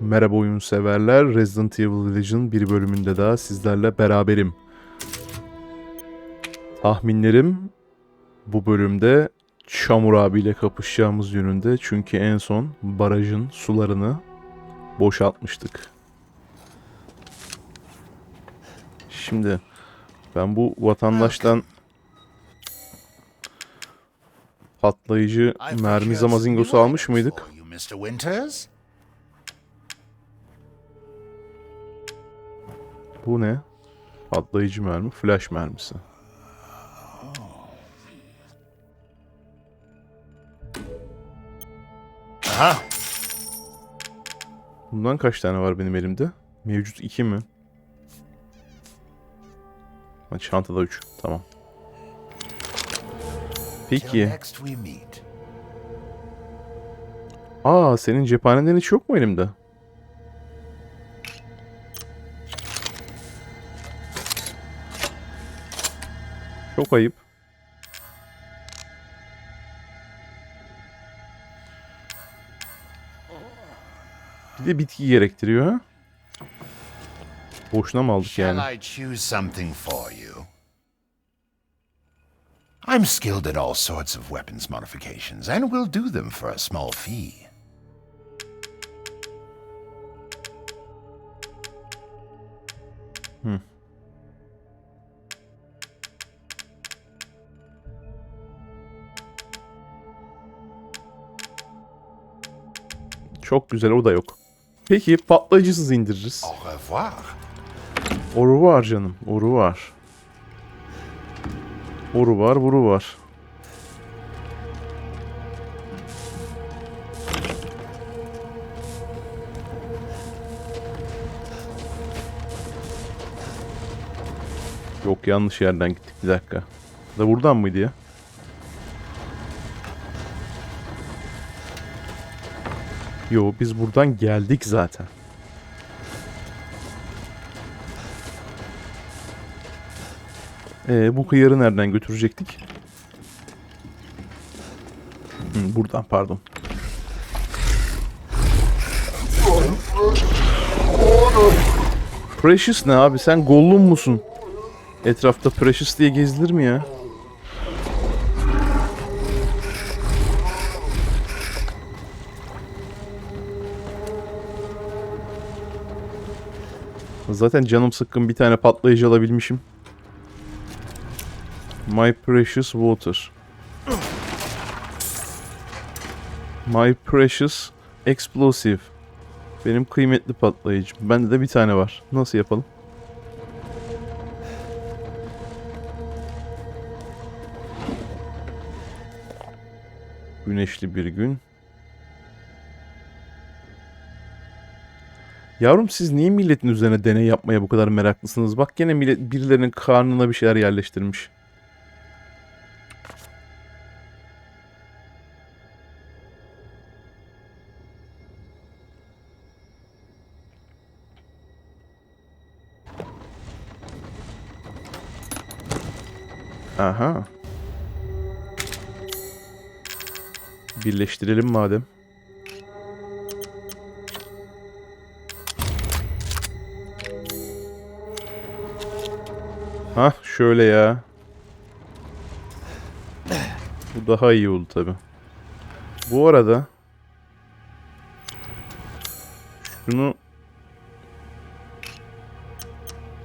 Merhaba oyun severler. Resident Evil Village'ın bir bölümünde daha sizlerle beraberim. Tahminlerim bu bölümde Çamur abiyle kapışacağımız yönünde. Çünkü en son barajın sularını boşaltmıştık. Şimdi ben bu vatandaştan patlayıcı mermi zamazingosu almış mıydık? Bu ne? Patlayıcı mermi, flash mermisi. Aha. Bundan kaç tane var benim elimde? Mevcut 2 mi? Ha, çantada 3. Tamam. Peki. Aa senin cephaneden hiç yok mu elimde? Çok ayıp. Bir de bitki gerektiriyor? Boşuna mı aldık yani? Shall I choose something for you? I'm skilled at all sorts of weapons modifications, and will do them for a small fee. Hmm. Çok güzel o da yok. Peki patlayıcısız indiririz. Au revoir. Oru var canım. Oru var. Oru var, buru var. Yok yanlış yerden gittik bir dakika. Da buradan mıydı ya? Yo biz buradan geldik zaten. Ee, bu hıyarı nereden götürecektik? Hı, buradan pardon. Precious ne abi sen Gollum musun? Etrafta Precious diye gezilir mi ya? Zaten canım sıkkın bir tane patlayıcı alabilmişim. My precious water. My precious explosive. Benim kıymetli patlayıcım. Bende de bir tane var. Nasıl yapalım? Güneşli bir gün. Yavrum siz niye milletin üzerine deney yapmaya bu kadar meraklısınız? Bak gene millet birilerinin karnına bir şeyler yerleştirmiş. Aha. Birleştirelim madem. Hah şöyle ya. Bu daha iyi oldu tabi. Bu arada şunu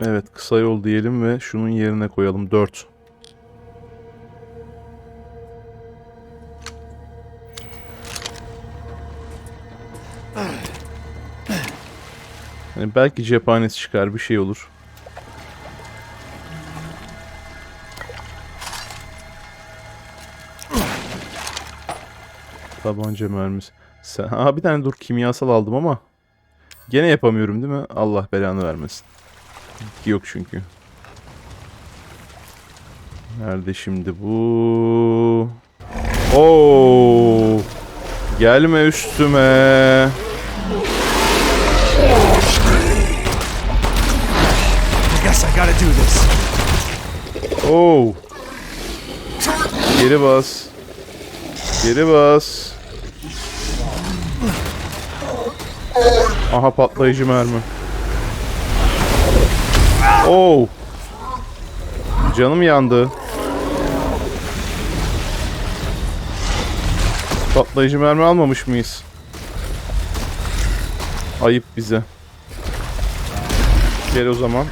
Evet kısa yol diyelim ve şunun yerine koyalım 4. Yani belki cephanesi çıkar bir şey olur. Tabanca mermisi. Sen, ha bir tane dur kimyasal aldım ama gene yapamıyorum değil mi? Allah belanı vermesin. Yok çünkü. Nerede şimdi bu? Oo! Gelme üstüme. Oo! Geri bas. Geri bas. Aha patlayıcı mermi. Oo. Canım yandı. Patlayıcı mermi almamış mıyız? Ayıp bize. Gel o zaman.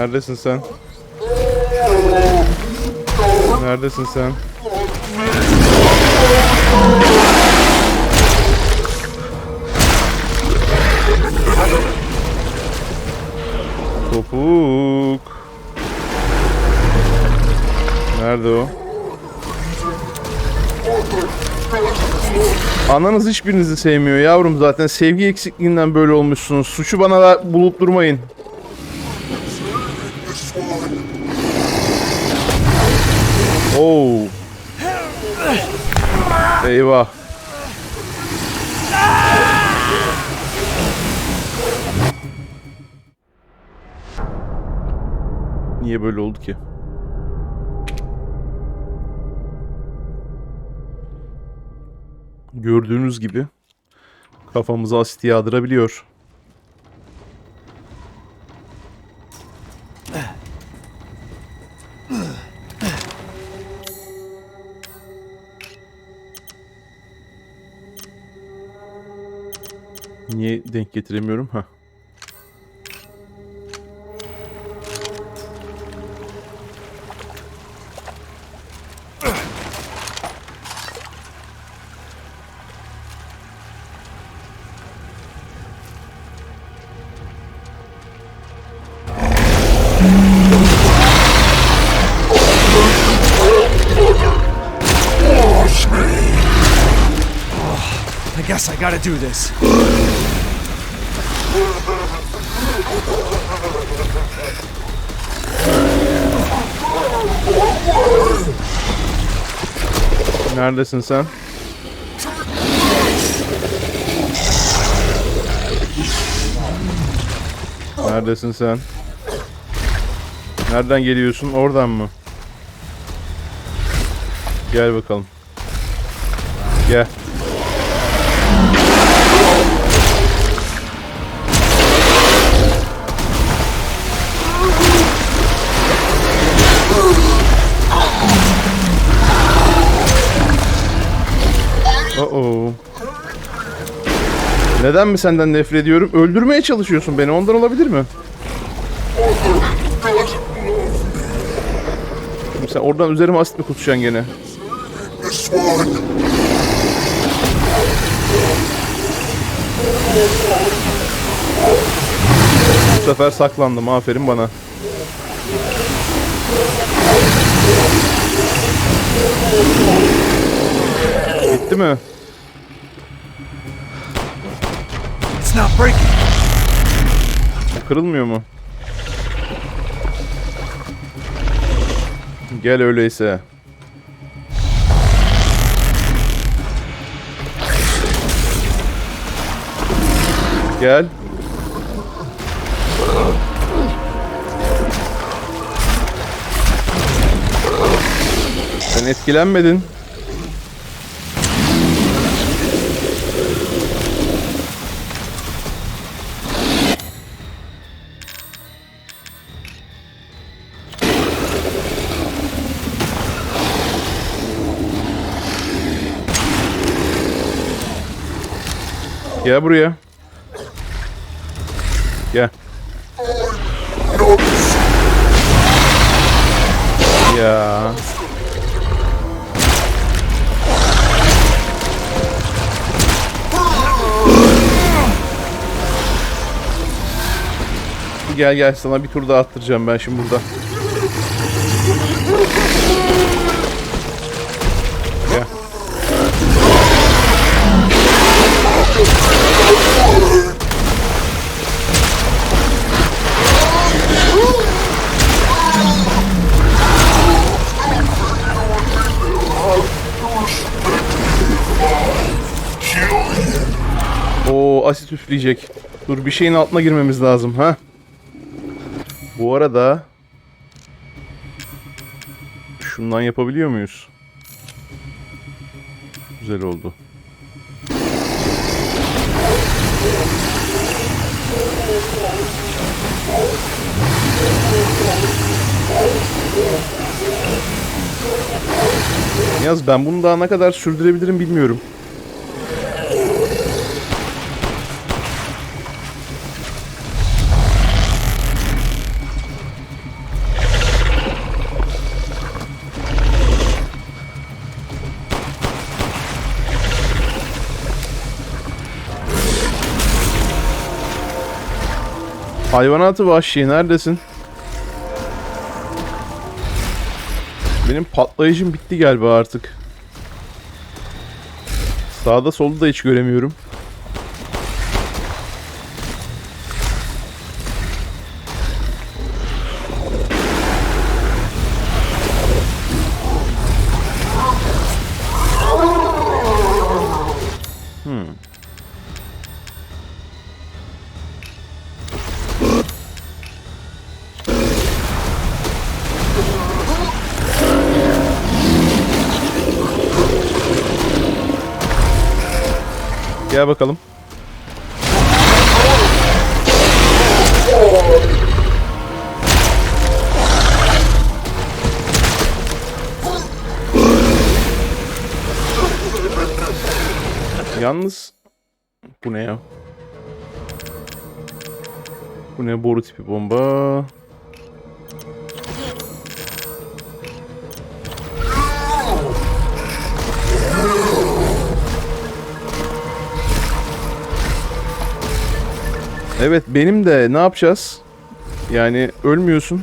Neredesin sen? Neredesin sen? Topuk. Nerede o? Ananız hiçbirinizi sevmiyor yavrum zaten. Sevgi eksikliğinden böyle olmuşsunuz. Suçu bana bulup durmayın. Oo. Eyvah. Niye böyle oldu ki? Gördüğünüz gibi kafamıza asit yağdırabiliyor. Denk getiremiyorum? Ha. I guess I gotta do this. Neredesin sen? Neredesin sen? Nereden geliyorsun? Oradan mı? Gel bakalım. Gel. Neden mi senden nefret ediyorum? Öldürmeye çalışıyorsun beni. Ondan olabilir mi? Sen oradan üzerime asit mi kutacaksın gene? Bu sefer saklandım. Aferin bana. Bitti mi? It's not breaking. Kırılmıyor mu? Gel öyleyse. Gel. Sen etkilenmedin. Gel buraya. Gel. Ya. Gel gel sana bir tur daha attıracağım ben şimdi burada. Üfleyecek. Dur bir şeyin altına girmemiz lazım ha. Bu arada şundan yapabiliyor muyuz? Güzel oldu. Yaz ben bunu daha ne kadar sürdürebilirim bilmiyorum. Hayvanatı vahşi neredesin? Benim patlayıcım bitti galiba artık. Sağda solda da hiç göremiyorum. Bakalım. Yalnız bu ne ya? Bu ne boru tipi bomba? Evet benim de ne yapacağız? Yani ölmüyorsun.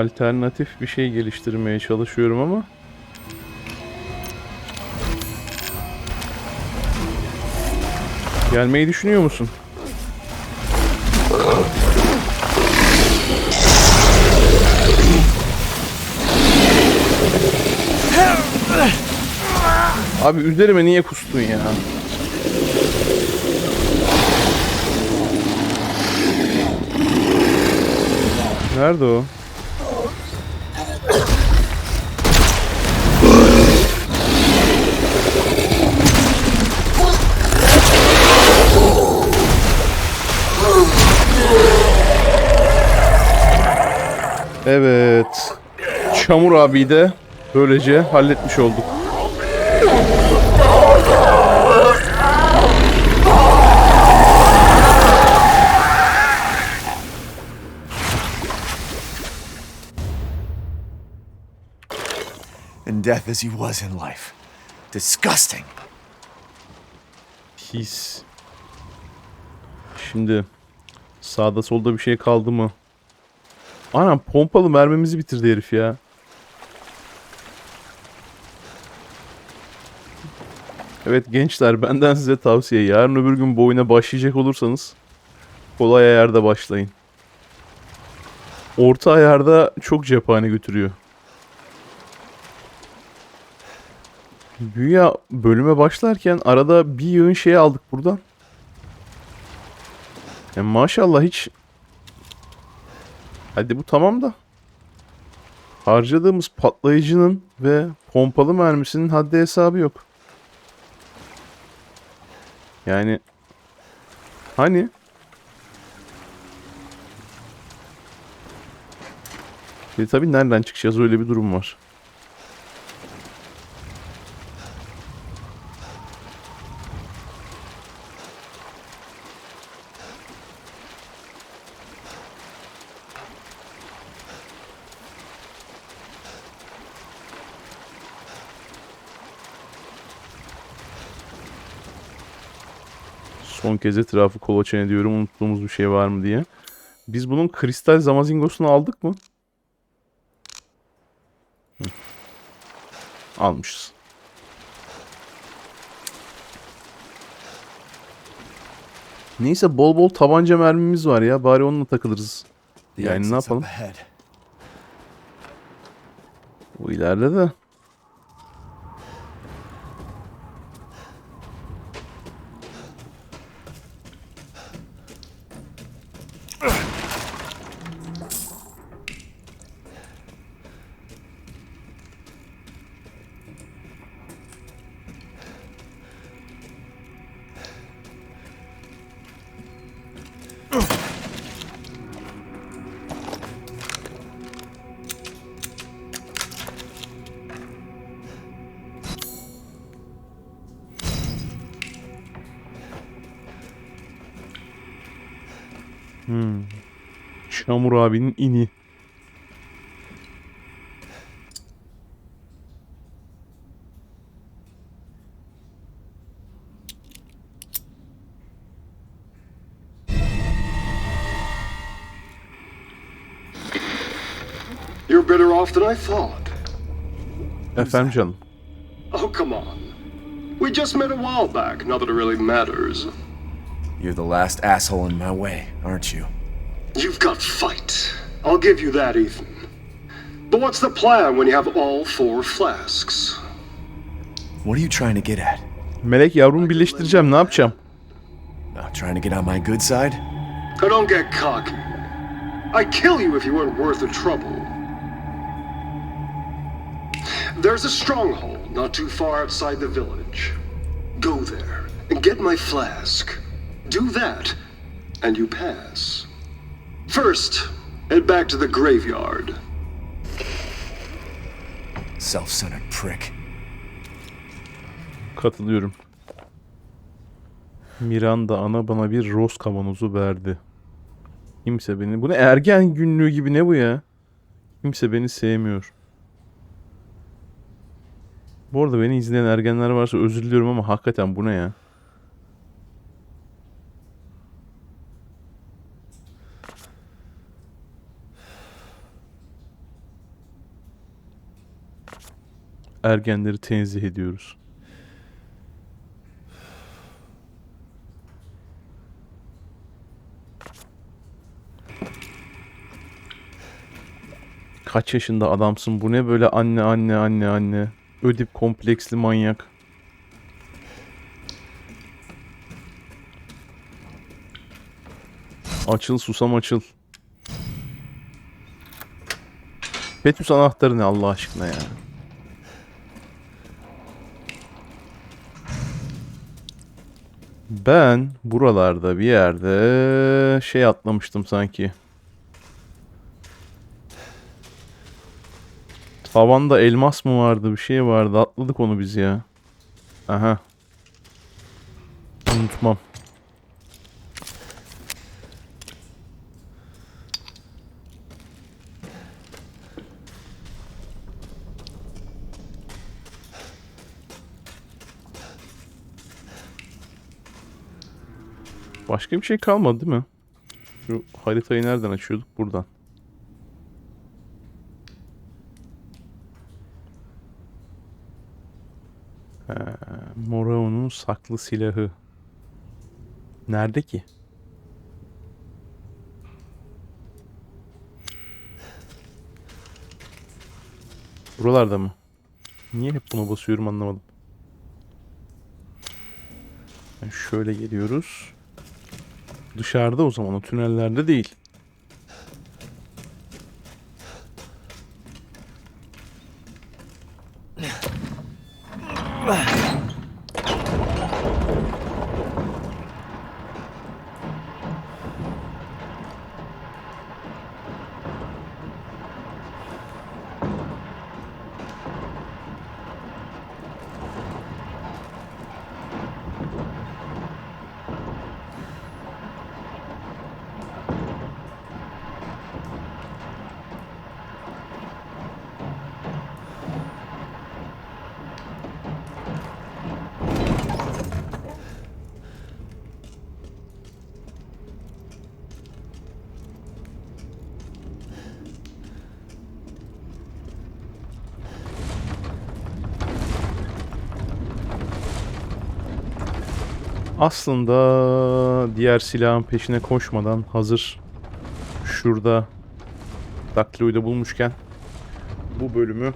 Alternatif bir şey geliştirmeye çalışıyorum ama Gelmeyi düşünüyor musun? Abi üzerime niye kustun ya? Nerede o? Evet. Çamur abi de böylece halletmiş olduk. In death as he was in life. Disgusting. Pis. Şimdi sağda solda bir şey kaldı mı? Anam pompalı mermimizi bitirdi herif ya. Evet gençler benden size tavsiye. Yarın öbür gün bu oyuna başlayacak olursanız kolay ayarda başlayın. Orta ayarda çok cephane götürüyor. Güya bölüme başlarken arada bir yığın şey aldık buradan. Ya maşallah hiç... Hadi bu tamam da. Harcadığımız patlayıcının ve pompalı mermisinin haddi hesabı yok. Yani... Hani... Bir de tabii nereden çıkacağız öyle bir durum var. Son kez etrafı kolaçan ediyorum unuttuğumuz bir şey var mı diye. Biz bunun kristal zamazingosunu aldık mı? Hı. Almışız. Neyse bol bol tabanca mermimiz var ya. Bari onunla takılırız. Yani ne yapalım? Bu ileride de. Çamur abinin ini. You're better off than I thought. Efendim canım. Oh, come on. We just met a while back, not that it really matters. You're the last asshole in my way, aren't you? You've got fight. I'll give you that, Ethan. But what's the plan when you have all four flasks? What are you trying to get at? Melek yavrumu birleştireceğim ne yapacağım? Uh, trying to get on my good side? Now don't get cocky. I'd kill you if you weren't worth the trouble. There's a stronghold not too far outside the village. Go there and get my flask. Do that, and you pass. First, head back to the graveyard. Self-centered prick. Katılıyorum. Miranda ana bana bir roz kavanozu verdi. Kimse beni... Bu ne ergen günlüğü gibi ne bu ya? Kimse beni sevmiyor. Bu arada beni izleyen ergenler varsa özür diliyorum ama hakikaten bu ne ya? Ergenleri tenzih ediyoruz. Kaç yaşında adamsın? Bu ne böyle anne anne anne anne. Ödip kompleksli manyak. Açıl susam açıl. Petrus anahtarı ne Allah aşkına ya. Ben buralarda bir yerde şey atlamıştım sanki. Tavanda elmas mı vardı bir şey vardı atladık onu biz ya. Aha. Unutmam. Başka bir şey kalmadı değil mi? Şu haritayı nereden açıyorduk? Buradan. Morao'nun saklı silahı. Nerede ki? Buralarda mı? Niye hep buna basıyorum anlamadım. Yani şöyle geliyoruz. Dışarıda o zaman o tünellerde değil. Ah! Aslında diğer silahın peşine koşmadan hazır şurada Daktilo'yu da bulmuşken bu bölümü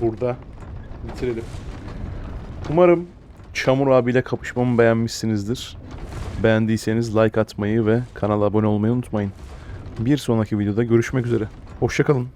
burada bitirelim. Umarım Çamur abiyle kapışmamı beğenmişsinizdir. Beğendiyseniz like atmayı ve kanala abone olmayı unutmayın. Bir sonraki videoda görüşmek üzere. Hoşçakalın.